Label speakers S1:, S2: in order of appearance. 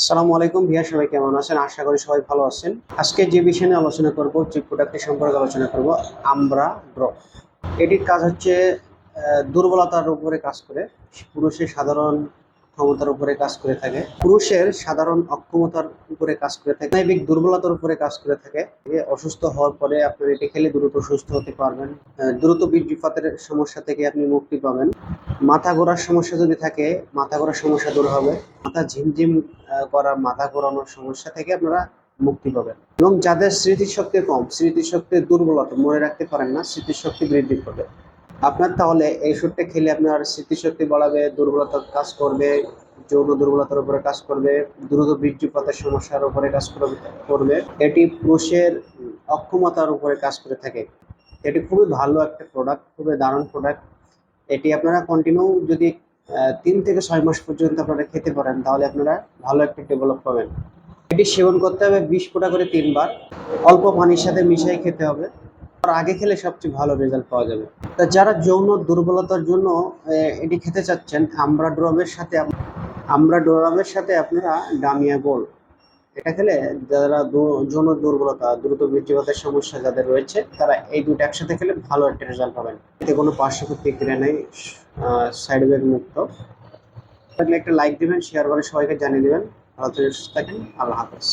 S1: আসসালামু আলাইকুম। ভিয়া, সবাই কেমন আছেন? আশা করি সবাই ভালো আছেন। আজকে যে বিষয় নিয়ে আলোচনা করব, যে প্রোডাক্টের সম্পর্কে আলোচনা করব, আমরা ড্র এটির কাজ হচ্ছে দুর্বলতার উপরে কাজ করে। পুরুষের সাধারণ ক্ষমতার উপরে কাজ করে থাকে। পুরুষের সাধারণ অক্ষমতার উপরে কাজ করে থাকে। জৈবিক দুর্বলতার উপরে কাজ করে থাকে। অসুস্থ হওয়ার পরে আপনার এটি খেলে দ্রুত সুস্থ হতে পারবেন। দ্রুত বীর্যপাতের সমস্যা থেকে আপনি মুক্তি পাবেন। মাথা ঘোরার সমস্যা যদি থাকে, মাথা ঘোরার সমস্যা দূর হবে। মাথা ঝিমঝিম করা, মাথা ঘোরানোর সমস্যা থেকে আপনারা মুক্তি পাবেন। এবং যাদের স্মৃতিশক্তি কম স্মৃতিশক্তির দুর্বলতা, মনে রাখতে পারেন না, স্মৃতিশক্তি বৃদ্ধি করবে। আপনার তাহলে এই ওষুধটা খেলে আপনার স্মৃতিশক্তি বাড়াবে, দুর্বলতা কাজ করবে, যৌন দুর্বলতার উপরে কাজ করবে, দ্রুত বীর্যপাতের সমস্যার উপরে কাজ করবে। এটি পুরুষের অক্ষমতার উপরে কাজ করে থাকে। এটি খুবই ভালো একটা প্রোডাক্ট খুবই দারুণ প্রোডাক্ট এটি আপনারা কন্টিনিউ যদি তিন থেকে ছয় মাস পর্যন্ত আপনারা খেতে পারেন, তাহলে আপনারা ভালো একটা ডেভেলপ পাবেন। এটি সেবন করতে হবে বিশ ফোঁটা করে তিনবার। অল্প পানির সাথে মিশিয়ে খেতে হবে। আগে খেলে সবচেয়ে ভালো রেজাল্ট পাওয়া যাবে। তা যারা যৌন দুর্বলতার জন্য এটি খেতে চাচ্ছেন, আমরা ড্রবের সাথে আমরা ড্রবের সাথে আপনারা ডামিয়া গোল। এটা খেলে যারা যৌন দুর্বলতা, দ্রুত বীর্যপাতের সমস্যা যাদের রয়েছে, তারা এই দুটো একসাথে খেলে ভালো একটা রেজাল্ট পাবেন। এতে কোনো পার্শ্ব প্রতিক্রিয়া নেই সাইড এফেক্ট মুক্ত। একটা লাইক দিবেন শেয়ার করে সবাইকে জানিয়ে দিবেন। ভালো থাকেন আল্লাহ হাফেজ।